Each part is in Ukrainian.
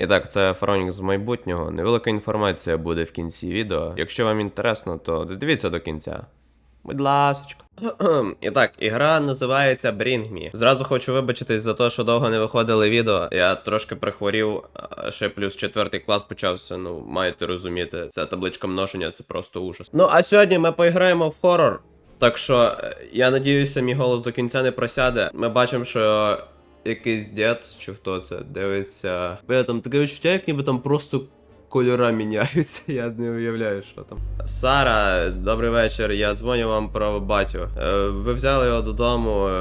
І так, це Фаронік з майбутнього. Невелика інформація буде в кінці відео. Якщо вам інтересно, то додивіться до кінця. Будь ласочка. І так, ігра називається Bring Me. Зразу хочу вибачитись за те, що довго не виходили відео. Я трошки прихворів, ще плюс четвертий клас почався. Ну, маєте розуміти, ця табличка множення це просто ужас. Ну а сьогодні ми поіграємо в хорор. Так що е, я надіюся, мій голос до кінця не просяде. Ми бачимо, що якийсь дід, чи хто це, дивиться. Бля, там таке відчуття, як ніби там просто кольора міняються, я не уявляю, що там. Сара, добрий вечір. Я дзвоню вам про батю. Е, Ви взяли його додому. е,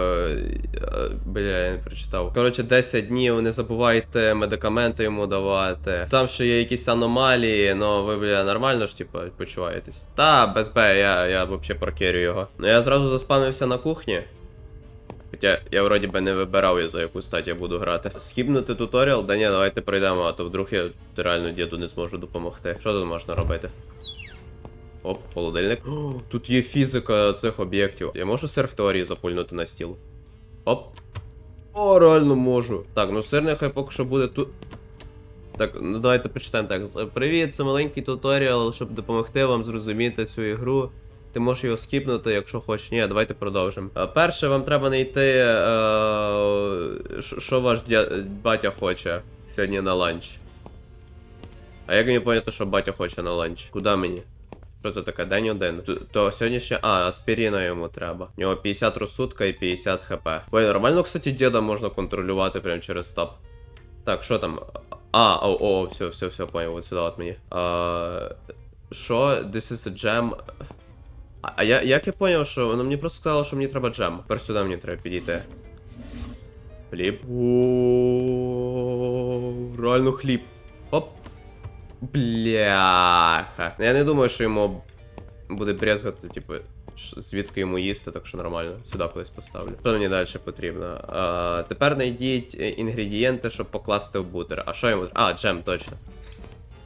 е, Бля, я не прочитав. Коротше, 10 днів, не забувайте медикаменти йому давати. Там ще є якісь аномалії, ну ви, бля, нормально ж, типу, почуваєтесь. Та, без Б, я, я взагалі прокерю його. Ну я зразу заспамився на кухні. Хоча я вроді би не вибирав, я за яку стать я буду грати. Скіпнути туторіал? Да ні, давайте пройдемо, а то вдруг я реально діду не зможу допомогти. Що тут можна робити? Оп, холодильник. О, тут є фізика цих об'єктів. Я можу сир в теорії запульнути на стіл. Оп. О, реально можу. Так, ну сир нехай поки що буде тут. Так, ну давайте почитаємо так. Привіт, це маленький туторіал, щоб допомогти вам зрозуміти цю ігру. Ти можеш його скіпнути, якщо хочеш. Ні, давайте продовжимо. Е, Перше, вам треба знайти, е, що ваш дя- батя хоче сьогодні на ланч. А як мені поняти, що батя хоче на ланч? Куди мені? Що це таке? День один. То, то ще. А, аспіріна йому треба. У нього 50 розсудка і 50 хп. Ой, нормально, кстати, діда можна контролювати прямо через таб. Так, що там? А, о, о, все, все, все, понял, от сюди от мені. А, Що? This is a jam. А, я, як я поняв, що воно мені просто сказало, що мені треба джем. Тепер сюди мені треба підійти. Хліб. Реально хліб. Оп. Бляха. Я не думаю, що йому буде брезгати, типу, звідки йому їсти, так що нормально. Сюди кудись поставлю. Що мені далі потрібно? А, тепер знайдіть е, інгредієнти, щоб покласти в бутер. А що йому? А, джем, точно.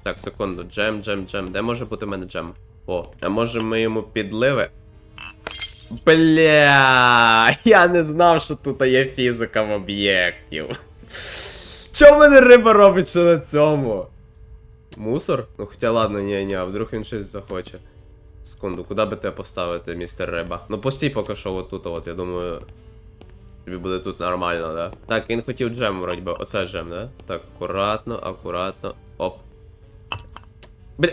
Так, секунду. Джем, джем, джем. Де може бути в мене джем? О, а може ми йому підливи? Бля, я не знав, що тут є фізика в об'єктів. В мене риба робить що на цьому? Мусор? Ну хоча ладно, ні, ні, а вдруг він щось захоче. Секунду, куди би тебе поставити, містер Риба? Ну постій поки що отут, от, я думаю. Тобі буде тут нормально, да? Так, він хотів джем, вроді би. Оце джем, да? Так, акуратно, акуратно. Оп. Бля.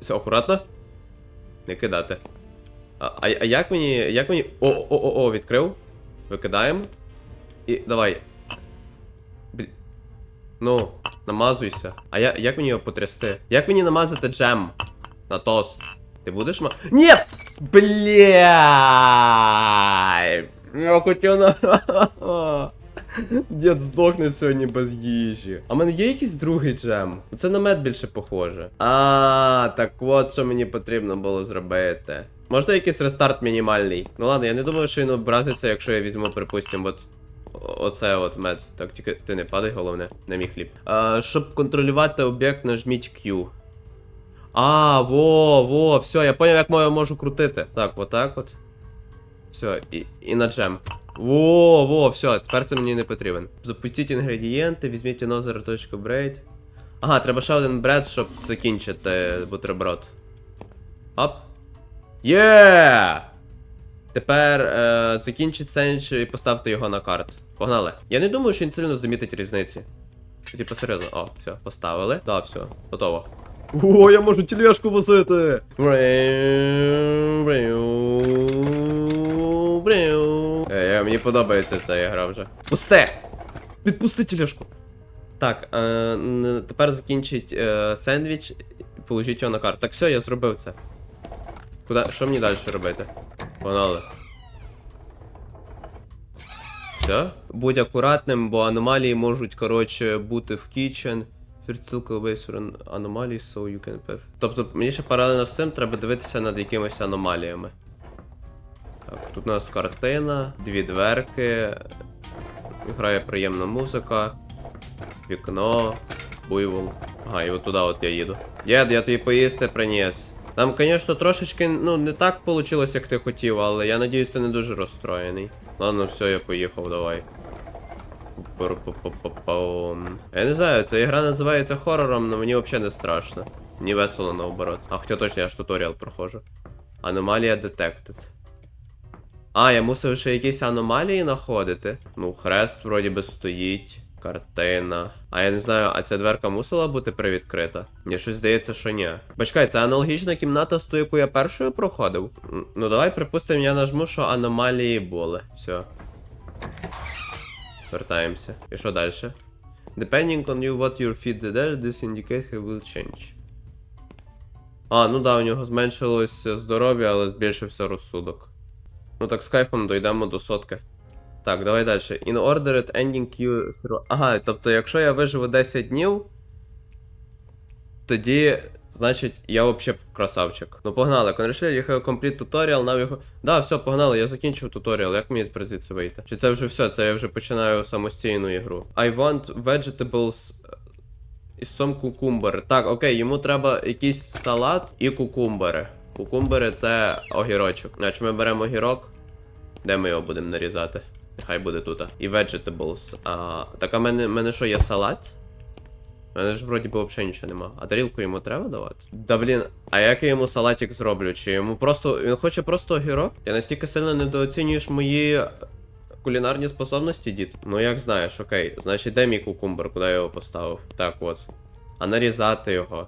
Все, акуратно. Не кидати. А, а, а як мені. Як мені. О, о, о, о, відкрив. Викидаємо. І давай. Блін. Ну, намазуйся. А я, як мені його потрясти? Як мені намазати джем на тост? Ти будеш ма. Ні! Бля! Я хотів на. Дід здохне сьогодні без їжі. А в мене є якийсь другий джем? Це на мед більше похоже. А, так от що мені потрібно було зробити. Можна якийсь рестарт мінімальний? Ну ладно, я не думаю, що він образиться, якщо я візьму, припустимо, от. Оце от мед. Так, тільки ти не падай, головне, на мій хліб. А, щоб контролювати об'єкт, нажміть Q. А, во, во, все, я поняв, як я можу крутити. Так, отак от. Все, і, і на джем. Во, во, все, тепер це мені не потрібен. Запустіть інгредієнти, візьміть another braid. Ага, треба ще один бред, щоб закінчити бутерброд. Оп. Є! Тепер е, закінчіть сендвіч і поставте його на карт. Погнали. Я не думаю, що він сильно замітить різниці. Типа серйозно. О, все, поставили. Да, все, готово. О, я можу тележку возити! Мені подобається ця гра вже. Пусте! Відпусти тележку! Так, е, тепер закінчить е, сендвіч положіть його на карту. Так, все, я зробив це. Куда? Що мені далі робити? Погнали. Все? Будь акуратним, бо аномалії можуть, коротше, бути в circle based on anomalies, so you can Тобто мені ще паралельно з цим треба дивитися над якимись аномаліями. Так, тут у нас картина, дві дверки. Грає приємна музика. Вікно, буйвол. Ага, і от туди от я їду. Дід, я тобі поїсти приніс. Там, звісно, трошечки, ну, не так вийшло, як ти хотів, але я надіюсь, ти не дуже розстроєний. Ладно, все, я поїхав, давай. Я не знаю, ця ігра називається хорором, але мені взагалі не страшно. Мені весело наоборот. А хоча точно я ж туторіал проходжу. Аномалія Detected. А, я мусив ще якісь аномалії знаходити. Ну, хрест вроді би стоїть. Картина. А я не знаю, а ця дверка мусила бути привідкрита? Мені щось здається, що ні. Почекай, це аналогічна кімната з ту, яку я першою проходив. Ну давай припустимо, я нажму, що аномалії були. Все. Вертаємося. І що далі? Depending on you what your feet did this indicator will change. А, ну да, у нього зменшилось здоров'я, але збільшився розсудок. Ну так з кайфом дійдемо до сотки. Так, давай далі. In order at ending you. Ага, тобто, якщо я виживу 10 днів, тоді, значить, я взагалі красавчик. Ну погнали, have complete tutorial, now you have... Да, все, погнали, я закінчив туторіал, як мені тепер звідси вийти? Чи це вже все, це я вже починаю самостійну ігру. I want vegetables і some кукумбери. Так, окей, йому треба якийсь салат і кукумбери. Кукумбери це огірочок. Значить, ми беремо огірок. Де ми його будемо нарізати? Нехай буде тут. І vegetables. А, так, а мене, мене що, є салат? У мене ж вроді би взагалі нічого нема. А тарілку йому треба давати? Да блін, а як я йому салатик зроблю? Чи йому просто. Він хоче просто огірок? Я настільки сильно недооцінюєш мої кулінарні способності, дід? Ну як знаєш, окей. Значить, де мій кукумбер, куди я його поставив? Так от. А нарізати його.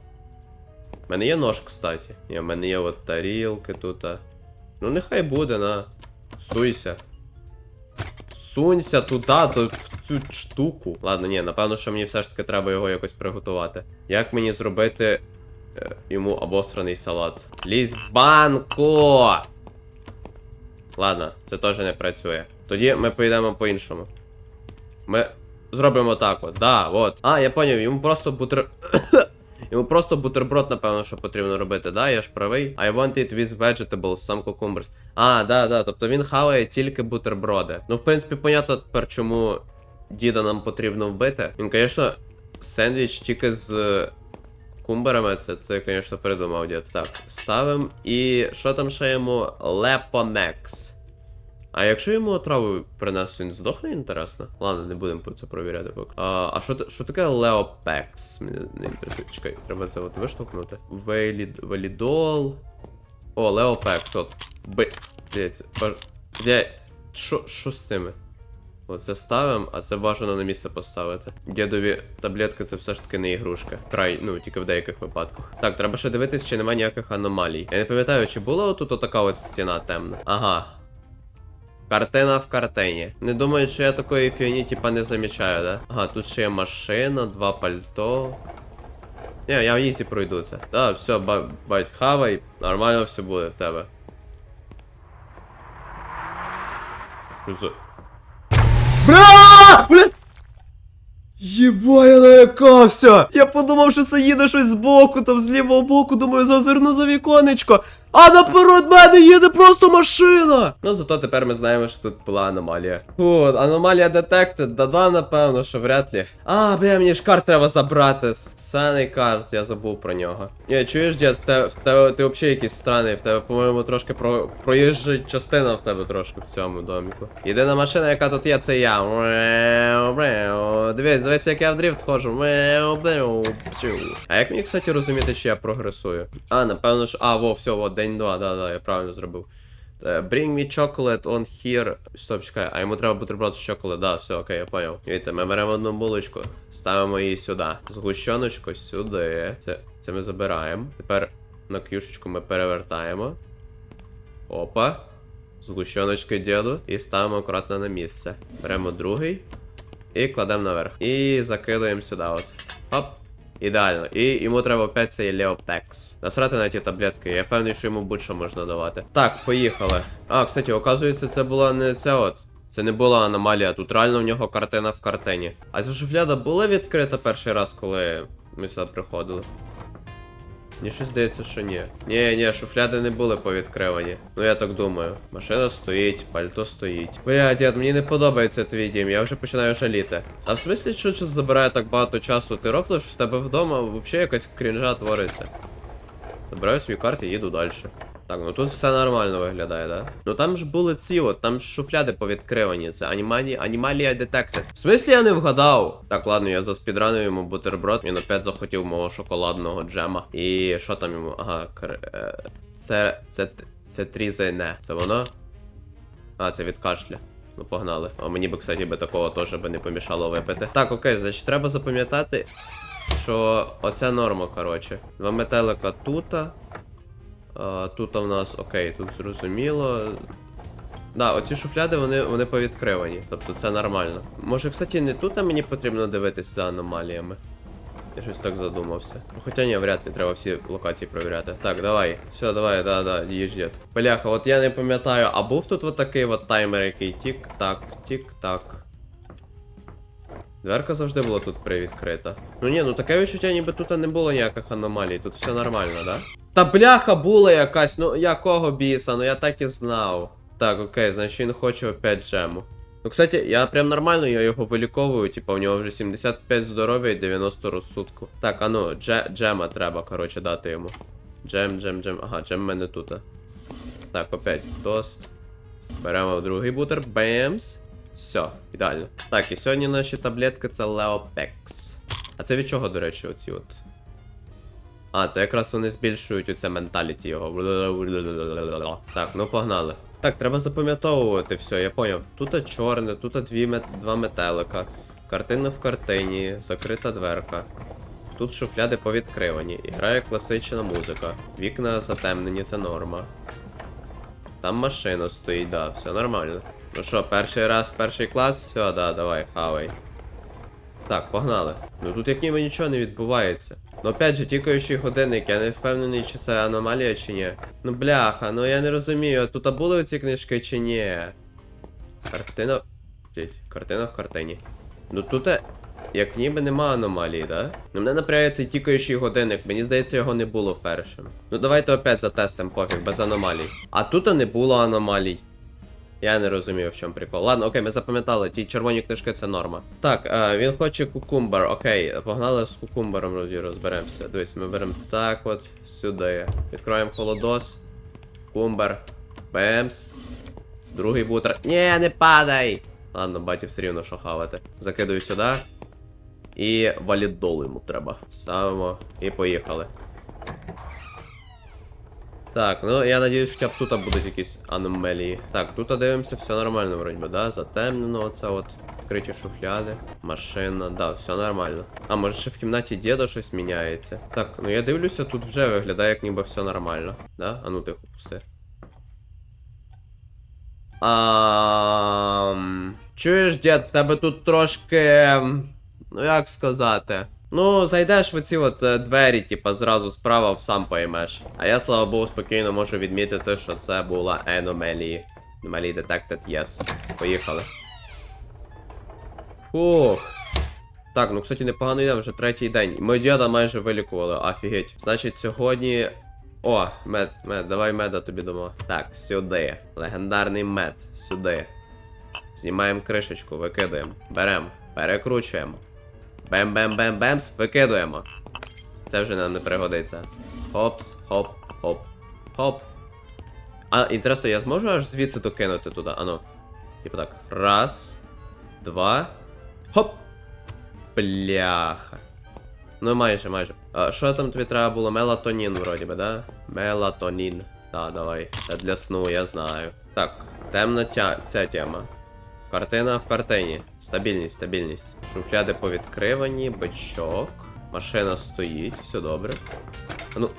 У мене є нож, кстати. Ні, в мене є от тарілки тут. Ну нехай буде, на. Суйся. Сунься туди, то в цю штуку. Ладно, ні, напевно, що мені все ж таки треба його якось приготувати. Як мені зробити е, йому обосраний салат? Лізь в банку! Ладно, це теж не працює. Тоді ми поїдемо по-іншому. Ми зробимо так от. Да, от. А, я поняв, йому просто бутер. Йому просто бутерброд, напевно, що потрібно робити, да? Я ж правий. I want it with vegetables, some cucumbers. А, да, да, тобто він хаває тільки бутерброди. Ну, в принципі, понятно тепер, чому діда нам потрібно вбити. Він, звісно, сендвіч тільки з кумберами, це ти, звісно, придумав, дід. Так, ставимо. І що там ще йому? Лепомекс. А якщо йому отраву принесу, він здохне, інтересно? Ладно, не будемо це провіряти поки. А, а що, що таке Леопекс? Мені не інтересує. Чекай, треба це от виштовхнути. Валід... Валідол. О, Леопекс, от. Б. Дивіться. баж- Де. Що, що з цими? Оце ставимо, а це бажано на місце поставити. Дідові таблетки це все ж таки не ігрушка. Край, ну, тільки в деяких випадках. Так, треба ще дивитись, чи немає ніяких аномалій. Я не пам'ятаю, чи була отут отака от стіна темна. Ага. Картина в картині. Не думаю, що я такої фіоні, типа, не замічаю, да? Ага, тут ще є машина, два пальто. Ні, я в ізі пройду це. Да, все, ба бать, хавай, нормально все буде в тебе. За- Бля! Єба, я налякався! Я подумав, що це їде щось збоку, там з лівого боку, думаю, зазирну за віконечко. А наперед мене їде просто машина! Ну зато тепер ми знаємо, що тут була аномалія. От, аномалія детектед, да-да, напевно, що вряд ли. А, бля, мені ж карт треба забрати. Сцений карт, я забув про нього. Ні, чуєш, дід, в тебе, в тебе ти взагалі якийсь странний, в тебе, по-моєму, трошки про, проїжджа частина в тебе трошки в цьому доміку. Єдина машина, яка тут є, це я. Дивись, дивись, як я в дрифт ходжу. А як мені, кстати, розуміти, чи я прогресую? А, напевно ж. А, во, все, во, день два, да, да, я правильно зробив. Е, Bring me chocolate on here. Стоп, чекай, а йому треба бутерброд з чоколад, да, все, окей, я поняв. Дивіться, ми беремо одну булочку, ставимо її сюди. Згущеночку сюди. Це, це ми забираємо. Тепер на кюшечку ми перевертаємо. Опа. Згущеночки діду. І ставимо акуратно на місце. Беремо другий. І кладемо наверх. І закидуємо сюди от. Оп. Ідеально. І йому треба опять цей Леопекс. Насрати на ті таблетки. Я впевнений, що йому будь-що можна давати. Так, поїхали. А, кстати, оказується, це була не ця от. Це не була аномалія, тут реально в нього картина в картині. А ця шуфляда була відкрита перший раз, коли ми сюди приходили. Мені щось здається, що ні. Ні, ні, шуфляди не були повідкривані. Ну я так думаю. Машина стоїть, пальто стоїть. Бля, дід, мені не подобається твій дім, я вже починаю жаліти. А в смислі, що це забирає так багато часу? Ти рофлиш в тебе вдома взагалі якась крінжа твориться. Забираю свій карт і їду далі. Так, ну тут все нормально виглядає, да? Ну там ж були ці, от, там ж шуфляди повідкривані. Це анімалі... анімалія детектор. В смислі я не вгадав? Так, ладно, я заспідранив йому бутерброд. Він опять захотів мого шоколадного джема. І що там йому? Ага, кр... е, це. це. це трізайне. Це воно? А, це від кашля. Ну, погнали. А мені би, кстати, би такого теж би не помішало випити. Так, окей, значить, треба запам'ятати, що оце норма, коротше. Два метелика тута. Тут у нас окей, тут зрозуміло. Да, оці шуфляди вони, вони повідкривані. Тобто це нормально. Може, кстати, не тут а мені потрібно дивитись за аномаліями. Я щось так задумався. Ну, Хоча ні, вряд ли треба всі локації перевіряти. Так, давай. Все, давай, да, да, їж дід. Бляха, от я не пам'ятаю, а був тут от такий от таймер, який тік-так, тік-так. Дверка завжди була тут привідкрита. Ну ні, ну таке відчуття, ніби тут не було ніяких аномалій, тут все нормально, да? Та бляха була якась, ну якого біса, ну я так і знав. Так, окей, значить він хоче опять джему. Ну, кстати, я прям нормально я його виліковую, типа у нього вже 75 здоров'я і 90 розсудку. Так, а ну, дже, джема треба, коротше, дати йому. Джем, джем, джем. Ага, джем в мене тут. Так, опять тост. Беремо другий бутер. Бемс. Все, ідеально. Так, і сьогодні наші таблетки це Леопекс. А це від чого, до речі, оці от? А, це якраз вони збільшують оце менталіті його. Так, ну погнали. Так, треба запам'ятовувати все, я поняв. Тут чорне, тут дві мет... два метелика. Картина в картині, закрита дверка. Тут шуфляди повідкривані. І грає класична музика. Вікна затемнені, це норма. Там машина стоїть, да, все нормально. Ну що, перший раз, перший клас? Все, да, давай, хавай. Так, погнали. Ну тут як ніби нічого не відбувається. Ну опять же, тікаючий годинник, я не впевнений, чи це аномалія, чи ні. Ну бляха, ну я не розумію, тут були оці книжки чи ні. Картина. Картина в картині. Ну тут е, як ніби нема аномалії, да? Ну мене напрягає цей тікаючий годинник, мені здається, його не було вперше. Ну давайте опять затестимо пофіг, без аномалій. А тут не було аномалій. Я не розумію, в чому прикол. Ладно, окей, ми запам'ятали, ті червоні книжки це норма. Так, е, він хоче кукумбер, окей, погнали з кукумбером роз- розберемося. Дивись, ми беремо так от сюди. Відкроємо холодос. Кумбер. Бемс. Другий бутер. Ні, не падай! Ладно, баті все рівно що хавати. Закидую сюди. І валідол йому треба. Ставимо і поїхали. Так, ну я надіюсь, хоча б тут будуть якісь аномалії. Так, тут дивимося, все нормально, вроді би, да? Затемнено, оце от. Відкриті шуфляди, машина, да, все нормально. А може ще в кімнаті діда щось міняється. Так, ну я дивлюся, тут вже виглядає, як ніби все нормально. Да? А ну тихо, пусти. Чуєш, дід, в тебе тут трошки. Ну як сказати? Ну, зайдеш в ці от е, двері, типа, зразу справа сам поймеш. А я, слава Богу, спокійно можу відмітити, що це була Еномелії. Anomaly Detected, yes. Поїхали. Фух. Так, ну кстати, непогано йде, вже третій день. Ми діда майже вилікували, офігеть. Значить, сьогодні. О, мед, мед, давай меда тобі дамо. Так, сюди. Легендарний мед. Сюди. Знімаємо кришечку, викидаємо. Беремо, перекручуємо. Бем-бем-бем-бемс, викидуємо. Це вже нам не пригодиться. Хопс, хоп, хоп, хоп. А, інтересно, я зможу аж звідси докинути туди? Ану. Типу так. Раз. Два. Хоп! Бляха. Ну майже, майже. А, що там тобі треба було? Мелатонін, вроді би, да? Мелатонін. Так, давай. Це для сну, я знаю. Так, темна ця тема. Картина в картині. Стабільність, стабільність. Шуфляди повідкривані, бичок. Машина стоїть, все добре. А ну.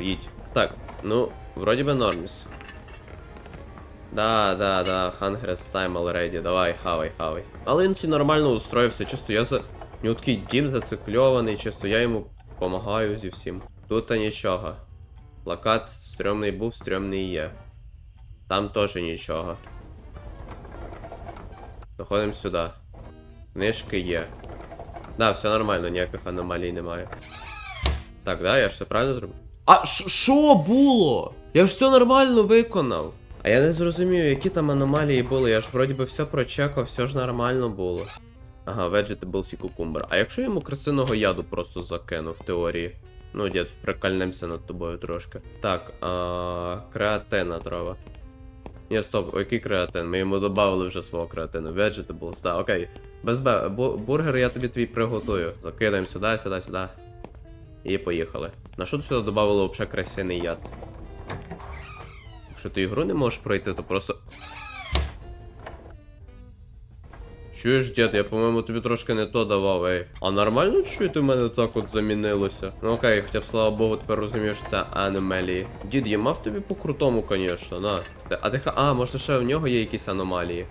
Їдь. Так, ну, вроді би норміс. Да, да, да, Hungry time already, давай, хавай, хавай. Але він нормально устроївся, чисто я за. Нього такий дім зацикльований, чисто я йому допомагаю зі всім. Тут нічого. Плакат стрьомний був, стрьомний є. Там теж нічого. Доходимо сюди. Книжки є. Да, все нормально, ніяких аномалій немає. Так, да, я ж все правильно зробив. А що було? Я ж все нормально виконав. А я не зрозумів, які там аномалії були. Я ж вроді би все прочекав, все ж нормально було. Ага, Vegetables і кукумбер. А якщо йому красиного яду просто закину в теорії? Ну, дід, прикольнемося над тобою трошки. Так, а, креатина треба. Ні, стоп, який креатин? Ми йому додали вже свого креатину. Vegetables, да, окей. Без бе, бургер я тобі твій приготую. Закидаємо сюди, сюди, сюди. І поїхали. На що ти сюди додали взагалі красивий яд? Якщо ти ігру не можеш пройти, то просто. Чуєш, дід, я, по-моєму, тобі трошки не то давав, ей. А нормально чуєте, в мене так от замінилося? Ну окей, хоча б слава Богу, тепер розумієш, це аномалії. Дід, я мав тобі по крутому, звісно, на. А ти. А, може ще в нього є якісь аномалії.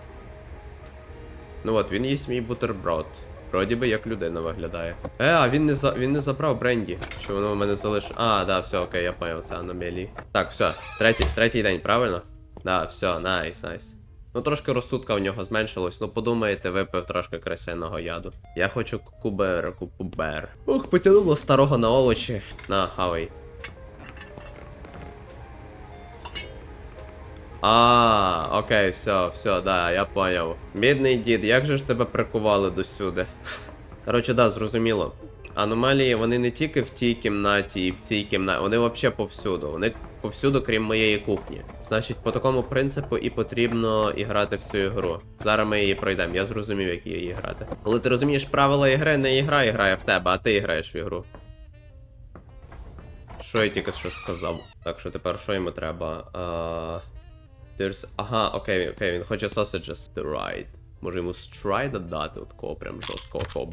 Ну от, він їсть мій бутерброд. Вроді би як людина виглядає. Е, а він не за він не забрав бренді. Що воно в мене залишило. А, да, все, окей, я поняв, це аномалії. Так, все, третій, третій день, правильно? Да, все, найс, найс. Ну трошки розсудка в нього зменшилось, ну подумаєте, випив трошки красяного яду. Я хочу кубер, кубер. Ух, потягнуло старого на овочі. На, хавай. А, окей, все, все, да, я поняв. Бідний дід, як же ж тебе прикували досюди? Коротше, да, зрозуміло. Аномалії вони не тільки в тій кімнаті і в цій кімнаті, вони взагалі повсюду. Вони повсюду, крім моєї кухні. Значить, по такому принципу і потрібно грати в цю ігру. Зараз ми її пройдемо, я зрозумів, як її грати. Коли ти розумієш правила ігри, не ігра грає в тебе, а ти граєш в ігру. Що я тільки що сказав? Так що тепер що йому треба? А... There's... Ага, окей, окей, він хоче sausages. The right. Може йому страйда дати, от кого прям жорстко, кого.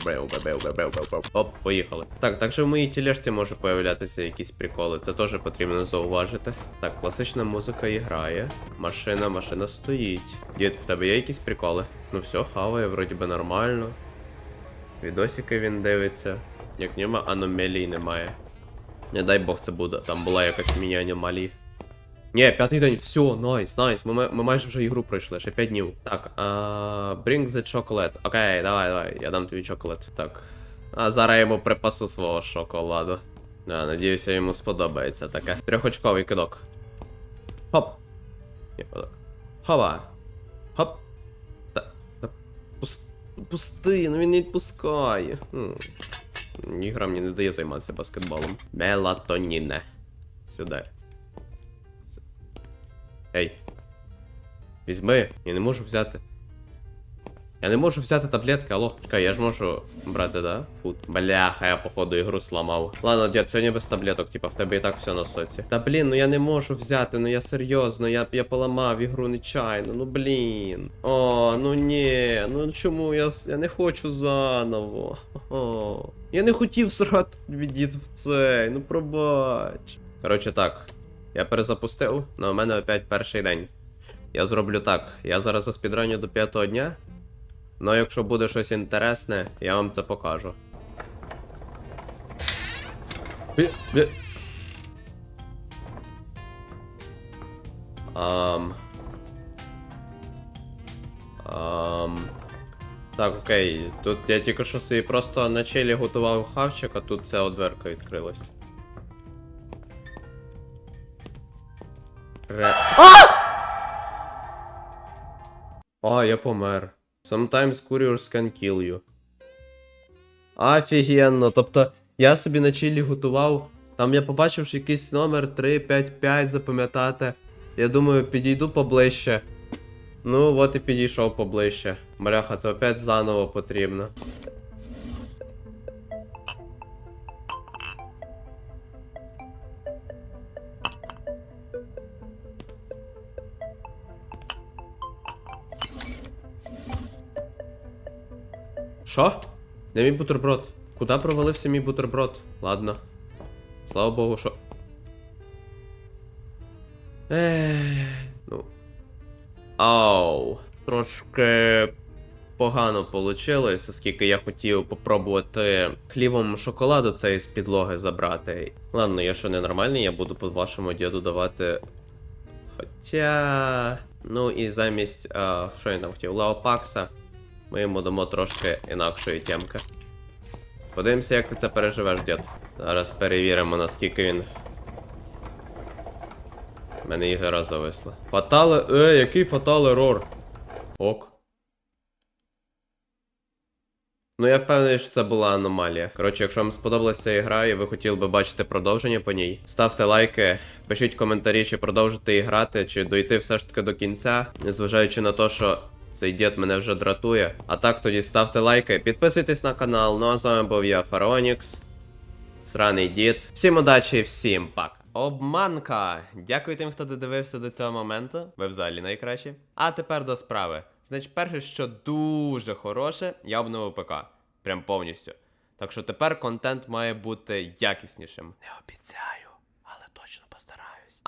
Оп, поїхали. Так, також в моїй тележці може появлятися якісь приколи, це теж потрібно зауважити. Так, класична музика і грає. Машина, машина стоїть. Дід, в тебе є якісь приколи? Ну все, хаває, вроді би нормально. Відосики він дивиться. Як нема аномалій немає. Не дай Бог це буде. Там була якась міні-аномалія. Ні, п'ятий день. Все, найс, найс. Ми, ми майже вже ігру пройшли, ще 5 днів. Так, а, bring the chocolate. Окей, давай, давай, я дам тобі чоколад. Так. А зараз я йому припасу свого шоколаду. Да, надіюся, йому сподобається таке. Трьохочковий кидок. Хоп. Ні, отак. Хова. Хоп. Та, та, пус, пусти, ну він не відпускає. Хм. Ігра мені не дає займатися баскетболом. Мелатоніне. Сюди. Ей. Візьми, я не можу взяти. Я не можу взяти таблетки, алло. Чекай, я ж можу брати, да? Фуд. Бляха, я походу ігру сламав. Ладно, дід, сьогодні без таблеток, типа в тебе і так все на соці. Та блін, ну я не можу взяти, ну я серйозно, я, я поламав ігру нечайно, ну блін. О, ну ні, ну чому я, я не хочу заново. О, я не хотів срати дід в цей, ну пробач. Коротше так, я перезапустив, але у мене опять перший день. Я зроблю так. Я зараз заспідраню до п'ятого дня. Ну, якщо буде щось інтересне, я вам це покажу. Бі- бі- Ам. Ам. Так, окей. Тут я тільки що собі просто на челі готував хавчик, а тут ця дверка відкрилась. Ре... А, я помер. Sometimes couriers can kill you. Офігенно. Тобто, я собі на чилі готував. Там я побачив, що якийсь номер 355 запам'ятати. Я думаю, підійду поближче. Ну, от і підійшов поближче. Бляха, це опять заново потрібно. Що? Де мій бутерброд? Куди провалився мій бутерброд? Ладно. Слава Богу, що. Ех, ну. Ау. Трошки погано получилось, оскільки я хотів попробувати хлібом шоколаду цей з підлоги забрати. Ладно, я що ненормальний, я буду по вашому діду давати. Хоча. Ну і замість. А, що я там хотів? Леопакса. Ми йому дамо трошки інакшої тємки. Подивимося, як ти це переживеш, дід. Зараз перевіримо, наскільки він. Мене ігра зависла. Фатале. Е, який фатал ерор? Ок. Ну я впевнений, що це була аномалія. Коротше, якщо вам сподобалася ця ігра і ви хотіли би бачити продовження по ній, ставте лайки, пишіть коментарі, чи продовжити її грати, чи дойти все ж таки до кінця, незважаючи на те, що. Цей дід мене вже дратує. А так тоді ставте лайки, підписуйтесь на канал. Ну а з вами був я, Фаронікс. Сраний дід. Всім удачі, всім пак. Обманка! Дякую тим, хто додивився до цього моменту. Ви взагалі найкращі. А тепер до справи. Значить, перше, що дуже хороше, я обновив ПК. Прям повністю. Так що тепер контент має бути якіснішим. Не обіцяю.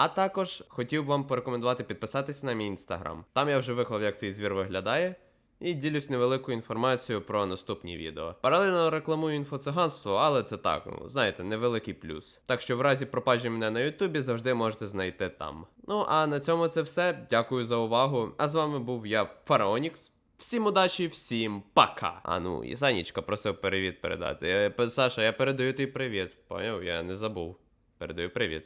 А також хотів вам порекомендувати підписатися на мій інстаграм. Там я вже виклав, як цей звір виглядає. І ділюсь невеликою інформацією про наступні відео. Паралельно рекламую інфоциганство, але це так, ну знаєте, невеликий плюс. Так що в разі пропажі мене на Ютубі завжди можете знайти там. Ну а на цьому це все. Дякую за увагу. А з вами був я, Фараонікс. Всім удачі, всім пока. А ну, і Санічка просив привіт передати. Я, Саша, я передаю тобі привіт. Поняв? Я не забув. Передаю привіт.